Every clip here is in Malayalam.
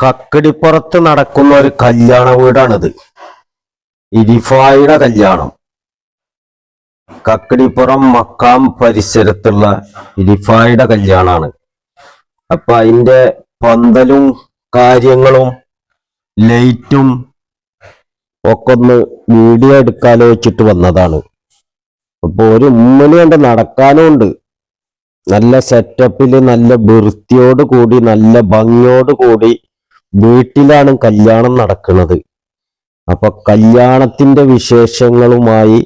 കക്കടിപ്പുറത്ത് നടക്കുന്ന ഒരു കല്യാണ വീടാണിത്. ഇരിഫായുടെ കല്യാണം. കക്കടിപ്പുറം മക്കാം പരിസരത്തുള്ള ഇരിഫായുടെ കല്യാണാണ്. അപ്പൊ അതിന്റെ പന്തലും കാര്യങ്ങളും ലൈറ്റും ഒക്കെ ഒന്ന് വീഡിയോ എടുക്കാലോ വെച്ചിട്ട് വന്നതാണ്. അപ്പൊ ഒരു ഉമ്മനി കണ്ട് നടക്കാനും ഉണ്ട് നല്ല സെറ്റപ്പിൽ നല്ല വൃത്തിയോട് കൂടി നല്ല ഭംഗിയോട് കൂടി വീട്ടിലാണ് കല്യാണം നടക്കുന്നത്. അപ്പൊ കല്യാണത്തിന്റെ വിശേഷങ്ങളുമായി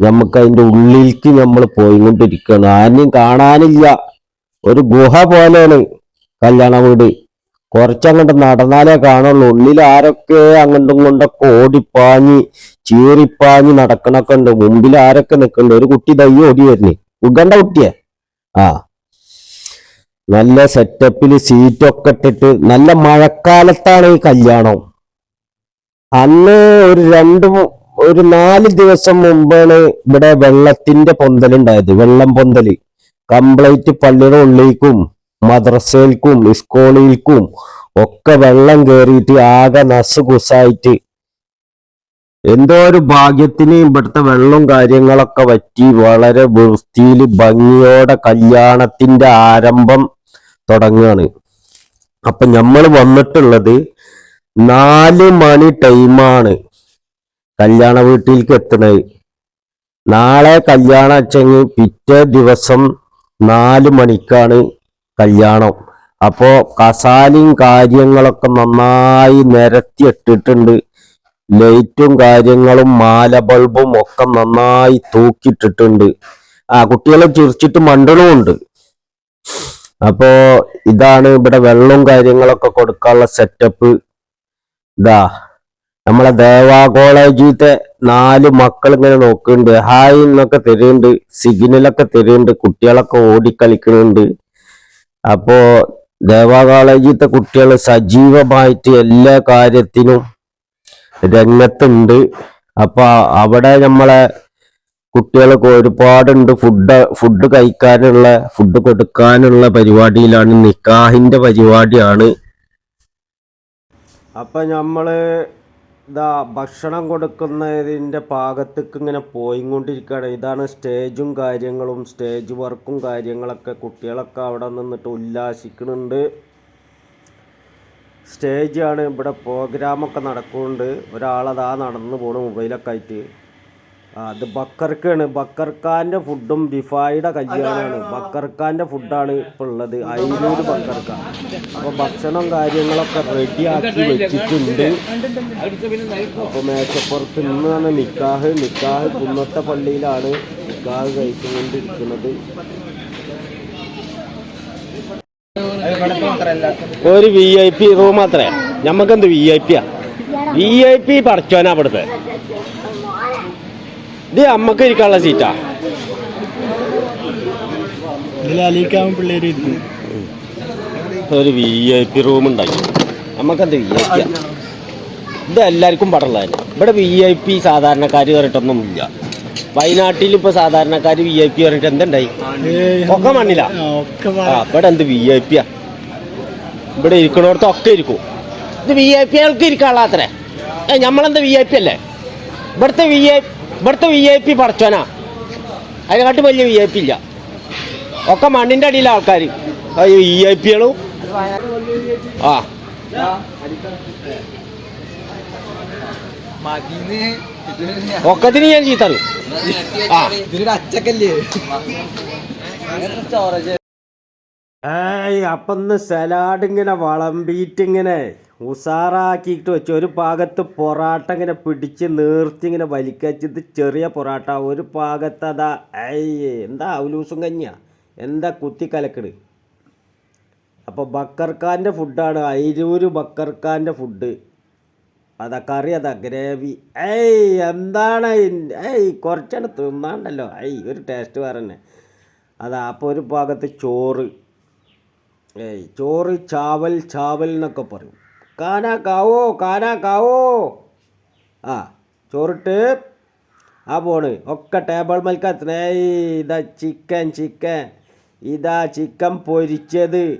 നമുക്ക് അതിന്റെ ഉള്ളിലേക്ക് നമ്മൾ പോയിക്കൊണ്ടിരിക്കുകയാണ്. ആരെയും കാണാനില്ല. ഒരു ഗുഹ പോലെയാണ് കല്യാണ വീട്. കുറച്ചങ്ങോട്ട് നടന്നാലേ കാണുള്ളൂ. ഉള്ളിൽ ആരൊക്കെ അങ്ങോട്ടും കൊണ്ടൊക്കെ ഓടിപ്പാഞ്ഞ് ചീറിപ്പാഞ്ഞ് നടക്കണൊക്കെ ഉണ്ട്. മുമ്പിൽ ആരൊക്കെ നിൽക്കുന്നുണ്ട്? ഒരു കുട്ടി ദയ്യ ഓടി വരുന്നേ. ഉഗണ്ട കുട്ടിയെ? ആ. നല്ല സെറ്റപ്പിൽ സീറ്റൊക്കെ ഇട്ടിട്ട് നല്ല മഴക്കാലത്താണ് ഈ കല്യാണം. അന്ന് ഒരു രണ്ട് ഒരു നാല് ദിവസം മുമ്പാണ് ഇവിടെ വെള്ളത്തിന്റെ പൊന്തലുണ്ടായത്. വെള്ളം പൊന്തൽ. കംപ്ലീറ്റ് പള്ളിയുടെ ഉള്ളിലേക്കും മദ്രസയിൽക്കും സ്കൂളിലേക്കും ഒക്കെ വെള്ളം കയറിയിട്ട് ആകെ നസുകുസായിട്ട് എന്തോ ഒരു ഭാഗ്യത്തിന് ഇവിടുത്തെ വെള്ളവും കാര്യങ്ങളൊക്കെ പറ്റി വളരെ വൃത്തിയിൽ ഭംഗിയോടെ കല്യാണത്തിന്റെ ആരംഭം തുടങ്ങുകയാണ്. അപ്പൊ നമ്മൾ വന്നിട്ടുള്ളത് നാല് മണി ടൈമാണ് കല്യാണ വീട്ടിലേക്ക് എത്തണത് നാളെ കല്യാണം വെച്ചെങ്കിൽ പിറ്റേ ദിവസം നാല് മണിക്കാണ് കല്യാണം. അപ്പോ കസാലിയും കാര്യങ്ങളൊക്കെ നന്നായി നിരത്തി ഇട്ടിട്ടുണ്ട്. ലൈറ്റും കാര്യങ്ങളും മാല ബൾബും ഒക്കെ നന്നായി തൂക്കിട്ടിട്ടുണ്ട് ആ കുട്ടികളെ ചിരിച്ചിട്ട് മണ്ടണമുണ്ട് അപ്പോ ഇതാണ് ഇവിടെ വെള്ളവും കാര്യങ്ങളൊക്കെ കൊടുക്കാനുള്ള സെറ്റപ്പ് ഇതാ നമ്മളെ ദേവാ കോളേജിലത്തെ നാല് മക്കൾ ഇങ്ങനെ നോക്കുന്നുണ്ട്. ഹായ് എന്നൊക്കെ തരുന്നുണ്ട്. സിഗ്നലൊക്കെ തരുന്നുണ്ട്. കുട്ടികളൊക്കെ ഓടിക്കളിക്കുന്നുണ്ട് അപ്പോ ദേവാ കോളേജിലത്തെ കുട്ടികൾ സജീവമായിട്ട് എല്ലാ കാര്യത്തിനും രംഗത്തുണ്ട്. അപ്പൊ അവിടെ നമ്മളെ കുട്ടികൾക്ക് ഒരുപാടുണ്ട് ഫുഡ് ഫുഡ് കഴിക്കാനുള്ള ഫുഡ് കൊടുക്കാനുള്ള പരിപാടിയിലാണ് നിക്കാഹിന്റെ പരിപാടിയാണ്. അപ്പൊ നമ്മൾ ഇതാ ഭക്ഷണം കൊടുക്കുന്നതിന്റെ ഭാഗത്തേക്ക് ഇങ്ങനെ പോയിക്കൊണ്ടിരിക്കുകയാണ്. ഇതാണ് സ്റ്റേജും കാര്യങ്ങളും സ്റ്റേജ് വർക്കും കാര്യങ്ങളൊക്കെ കുട്ടികളൊക്കെ അവിടെ നിന്നിട്ട് ഉല്ലാസിക്കുന്നുണ്ട്. സ്റ്റേജാണ് ഇവിടെ പ്രോഗ്രാമൊക്കെ നടക്കുന്നുണ്ട്. ഒരാളതാ നടന്നു പോണു മൊബൈലൊക്കെ ആയിട്ട്. അത് ബക്കർക്കാണ്. ബക്കർക്കാന്റെ ഫുഡും ബിഫായുടെ കല്യാണമാണ് ബക്കർക്കാന്റെ ഫുഡാണ് ഇപ്പോൾ ഉള്ളത്. അയിലൂർ ബക്കർക്ക. അപ്പോൾ ഭക്ഷണം കാര്യങ്ങളൊക്കെ റെഡിയാക്കി വെച്ചിട്ടുണ്ട്. അപ്പോൾ മേശപ്പുറത്ത് നിന്നാണ് നിക്കാഹ്. നിക്കാഹ് കുന്നത്തെ പള്ളിയിലാണ് നിക്കാഹ് കഴിച്ചുകൊണ്ടിരിക്കുന്നത്. ഒരു വി ഐ പി റൂം മാത്രമേ ഞമ്മക്കെന്ത് വി ഐ പിയാ വി ഐ പി പറിച്ചോനാ അവിടുത്തെ ഇത് അമ്മയ്ക്ക് ഇരിക്കാനുള്ള സീറ്റാ ഒരു വി ഐ പി റൂം ഉണ്ടാക്കി. നമുക്കെന്ത് വി ഐ പി ഇത് എല്ലാവർക്കും പടമുള്ളതന്നെ ഇവിടെ വി ഐ പി സാധാരണക്കാർ പറഞ്ഞിട്ടൊന്നും ഇല്ല വയനാട്ടിൽ ഇപ്പൊ സാധാരണക്കാർ വി ഐ പി പറഞ്ഞിട്ട് എന്തുണ്ടായി? ഒക്കെ മണ്ണിലാ? ഒക്കെ ആ ഇവിടെ എന്ത് വി ഐ പിയാ ഇവിടെ ഇരിക്കണോടത്തൊക്കെ ഇരിക്കും. ഇത് വി ഐ പി ആൾക്ക് ഇരിക്കാനുള്ളത്രേ ഏ നമ്മളെന്താ വി ഐ പി അല്ലേ? ഇവിടുത്തെ വി ഐ ഇവിടുത്തെ വി ഐ പി പറച്ചോനാ. അതിനെക്കാട്ടും വലിയ വി ഐ പി ഇല്ല. ഒക്കെ മണ്ണിന്റെ അടിയിലെ ആൾക്കാർ വി ഐ പികളും ആ. ഒക്കത്തിന് ഞാൻ ചീത്തറു ആ. ഇതിലൊരു അച്ചക്കല്ലേ? ഏയ് അപ്പന്ന് സലാഡ് ഇങ്ങനെ വളമ്പിയിട്ട് ഇങ്ങനെ ഉസാറാക്കിയിട്ട് വെച്ചു ഒരു ഭാഗത്ത് പൊറാട്ട ഇങ്ങനെ പിടിച്ച് നിർത്തി ഇങ്ങനെ വലിക്കച്ചത് ചെറിയ പൊറാട്ട. ഒരു ഭാഗത്ത് അതാ ഏയ് എന്താ അവലൂസും കഞ്ഞിയാ? എന്താ കുത്തി കലക്കട് അപ്പോൾ ബക്കർക്കാന്റെ ഫുഡാണ് അയിരൂര് ബക്കർക്കാന്റെ ഫുഡ്. അതാ കറി അതാ ഗ്രേവി. ഏയ് എന്താണ് ഏയ് കുറച്ചാണ് തിന്നാണ്ടല്ലോ. ഐ ഒരു ടേസ്റ്റ് വേറെ തന്നെ അതാ അപ്പോൾ ഒരു ഭാഗത്ത് ചോറ്. ഏയ് ചോറ് ചാവൽ ചാവൽ എന്നൊക്കെ പറയും. കാനാ കാവോ കാനാ കാവോ. ആ ചോറിട്ട് ആ പോണ്. ഒക്കെ ടേബിൾ മൽക്കത്തിന് ഏയ് ഇതാ ചിക്കൻ ചിക്കൻ ഇതാ ചിക്കൻ പൊരിച്ചത്.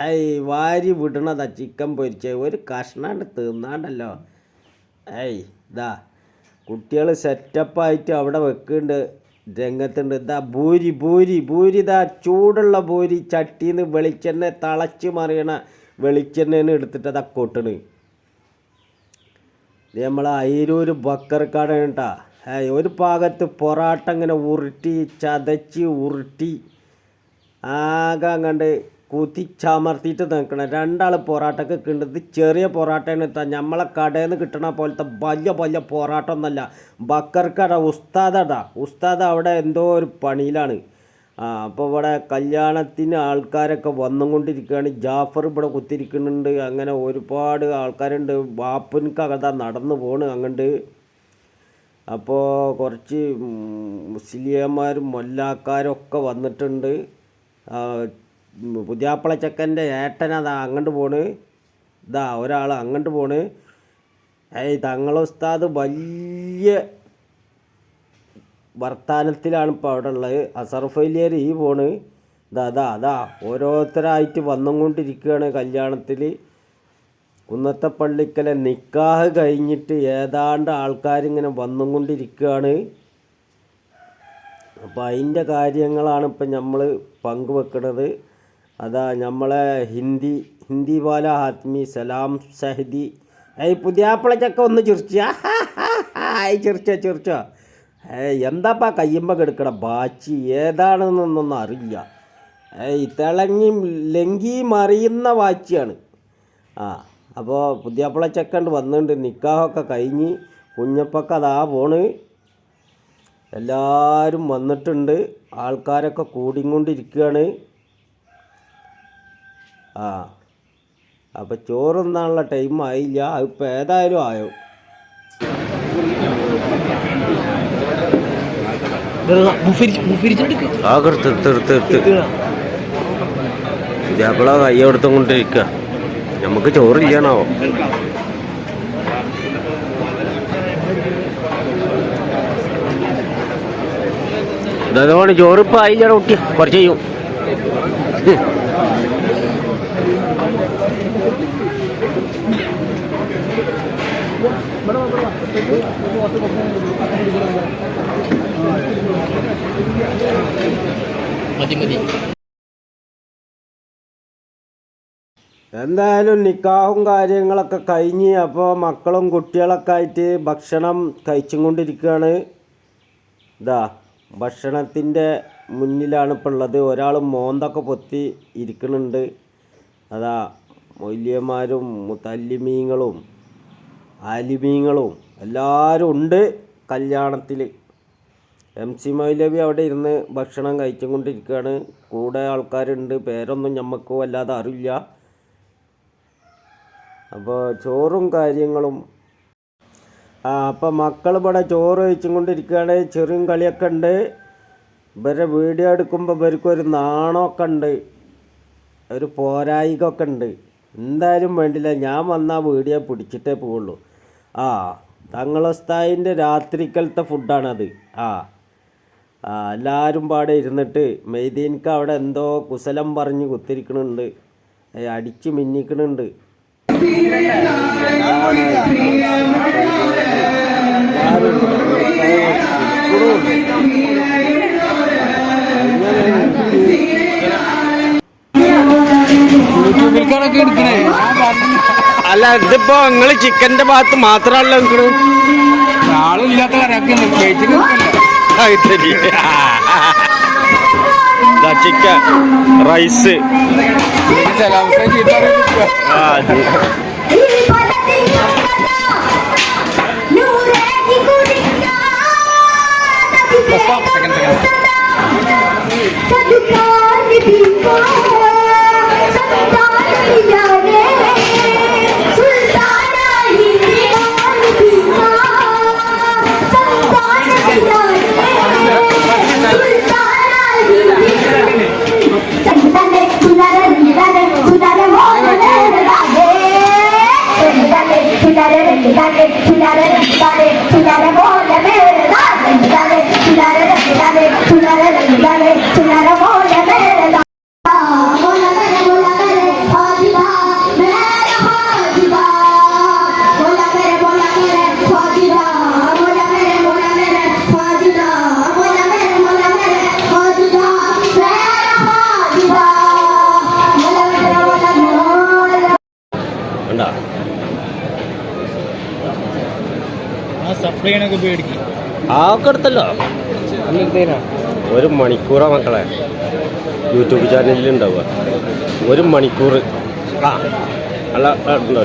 ഐ വാരി വിടണതാ ചിക്കൻ പൊരിച്ചത്. ഒരു കഷ്ണാണ്ട് തിന്നാണ്ടല്ലോ. ഐ ഇതാ കുട്ടികൾ സെറ്റപ്പായിട്ട് അവിടെ വെക്കുന്നുണ്ട് രംഗത്തുണ്ട്. ഇതാ ഭൂരി ഭൂരി ഭൂരി ഇതാ ചൂടുള്ള ഭൂരി ചട്ടിയിൽ നിന്ന് വെളിച്ചെണ്ണ തളച്ച് മറിയണ വെളിച്ചെണ്ണ എടുത്തിട്ട് അതാ കൊട്ടണ്. ഇത് നമ്മളെ അയിരൂർ ബക്കർക്കാട് കേട്ടാ ഒരു ഭാഗത്ത് പൊറാട്ട ഇങ്ങനെ ഉരുട്ടി ചതച്ച് ഉരുട്ടി ആകെ അങ്ങണ്ട് കുത്തിച്ചമർത്തിയിട്ട് നിൽക്കണം. രണ്ടാൾ പൊറാട്ടൊക്കെ കിട്ടുന്നത് ചെറിയ പൊറാട്ടയാണ് കേട്ടോ. നമ്മളെ കടയിൽ നിന്ന് കിട്ടണ പോലത്തെ വലിയ വലിയ പൊറാട്ട ഒന്നല്ല ബക്കർക്കട ഉസ്താദടാ. ഉസ്താദ് അവിടെ എന്തോ ഒരു പണിയിലാണ്. ആ അപ്പോൾ ഇവിടെ കല്യാണത്തിന് ആൾക്കാരൊക്കെ വന്നുകൊണ്ടിരിക്കുകയാണ്. ജാഫർ ഇവിടെ കുത്തിരിക്കുന്നുണ്ട് അങ്ങനെ ഒരുപാട് ആൾക്കാരുണ്ട്. ബാപ്പുനിക്കകതാ നടന്നു പോണ് അങ്ങോട്ട് അപ്പോൾ കുറച്ച് മുസ്ലിയന്മാരും മൊല്ലാക്കാരും ഒക്കെ വന്നിട്ടുണ്ട് ആ, ഏട്ടൻ പുതിയാപ്പള ചെക്കന്റെ ഏട്ടനതാ അങ്ങോട്ട് പോണ്. ഇതാ ഒരാൾ അങ്ങോട്ട് പോണ്. ഏയ് തങ്ങളുസ്താദ് വലിയ വർത്താനത്തിലാണ് ഇപ്പോൾ അവിടെ ഉള്ളത്. അസർഫലിയർ ഈ പോണ്. ഇതാ അതാ അതാ ഓരോരുത്തരായിട്ട് വന്നുകൊണ്ടിരിക്കുകയാണ് കല്യാണത്തിൽ. കുന്നത്തെ പള്ളിക്കലെ നിക്കാഹ് കഴിഞ്ഞിട്ട് ഏതാണ്ട് ആൾക്കാരിങ്ങനെ വന്നുകൊണ്ടിരിക്കുകയാണ്. അപ്പോൾ അതിന്റെ കാര്യങ്ങളാണ് ഇപ്പം നമ്മൾ പങ്കുവെക്കുന്നത് അതാ നമ്മളെ ഹിന്ദി ഹിന്ദി പോലെ ആത്മി സലാം സഹദി. ഏയ് പുതിയാപ്പിളക്കൊക്കെ ഒന്ന് ചിരിച്ച ചിരിച്ച ചിരിച്ച ഏയ് എന്താപ്പാ കയ്യുമ്പോൾ കെടുക്കണ ബാച്ചി? ഏതാണെന്നൊന്നും അറിയില്ല. ഏയ് തിളങ്ങി ലങ്കി മറിയുന്ന വാച്ചിയാണ്. ആ അപ്പോൾ പുതിയാപ്പിള ചെക്കണ്ട് വന്നിട്ടുണ്ട് നിക്കാഹൊക്കെ കഴിഞ്ഞ് കുഞ്ഞപ്പൊക്കെ അതാ പോണ്. എല്ലാവരും വന്നിട്ടുണ്ട്. ആൾക്കാരൊക്കെ കൂടിക്കൊണ്ടിരിക്കുകയാണ് ആ. അപ്പോൾ ചോറുന്നാനുള്ള ടൈം ആയില്ല. അതിപ്പോൾ ഏതായാലും ആയോ? ആകെ തീർത്ത് തീർത്ത് പുതിയാപ്പിള കൈ എടുത്തും കൊണ്ടിരിക്കുക നമുക്ക് ചോറില്ലാണാവോ? ഇതാണ് ചോറിപ്പോൾ ആയില്ല കുട്ടി. കുറച്ച് ചെയ്യും മതി മതി. എന്തായാലും നിക്കാഹും കാര്യങ്ങളൊക്കെ കഴിഞ്ഞ് അപ്പോൾ മക്കളും കുട്ടികളൊക്കെ ആയിട്ട് ഭക്ഷണം കഴിച്ചും കൊണ്ടിരിക്കുകയാണ് ഇതാ ഭക്ഷണത്തിന്റെ മുന്നിലാണ് ഇപ്പോൾ ഉള്ളത്. ഒരാൾ മോന്തൊക്കെ പൊത്തി ഇരിക്കുന്നുണ്ട്. അതാ മൊയ്ലിയന്മാരും മുത്തല്ലിമീങ്ങളും ആലിമീങ്ങളും എല്ലാവരും ഉണ്ട് കല്യാണത്തിൽ. എം സി മൗലവി അവിടെ ഇരുന്ന് ഭക്ഷണം കഴിച്ചുകൊണ്ടിരിക്കുകയാണ്. കൂടെ ആൾക്കാരുണ്ട്. പേരൊന്നും ഞമ്മക്ക് വല്ലാതെ അറിയില്ല. അപ്പോൾ ചോറും കാര്യങ്ങളും. ആ അപ്പം മക്കൾ ഇവിടെ ചോറ് കഴിച്ചും കൊണ്ടിരിക്കുകയാണ് ചെറിയും കളിയൊക്കെ ഉണ്ട്. ഇവരെ വീഡിയോ എടുക്കുമ്പോൾ ഇവർക്കൊരു നാണമൊക്കെ ഉണ്ട്. ഒരു പോരായികൊക്കെ ഉണ്ട്. എന്തായാലും വേണ്ടില്ല. ഞാൻ വന്നാൽ വീഡിയോ പിടിച്ചിട്ടേ പോവുള്ളൂ. ആ തങ്ങളസ്ഥായിന്റെ രാത്രിക്കലത്തെ ഫുഡാണത്. ആ ആ എല്ലാവരും പാടെ ഇരുന്നിട്ട് മെയ്തീൻക്ക് അവിടെ എന്തോ കുശലം പറഞ്ഞ് കുത്തിരിക്കണുണ്ട്. അടിച്ച് മിന്നിക്കണുണ്ട്. അല്ല ഇതിപ്പോ നിങ്ങൾ ചിക്കന്റെ ഭാഗത്ത് മാത്രമല്ല ആളില്ലാത്ത ചിക്കൻ റൈസ് ചീത്ത ആ അത് കണ്ടാ? ആ ഒക്കെ എടുത്തല്ലോ. ഒരു മണിക്കൂറാ മക്കളെ. യൂട്യൂബ് ചാനലിൽ ഉണ്ടാവുക ഒരു മണിക്കൂർ ആ അല്ല ഉണ്ടോ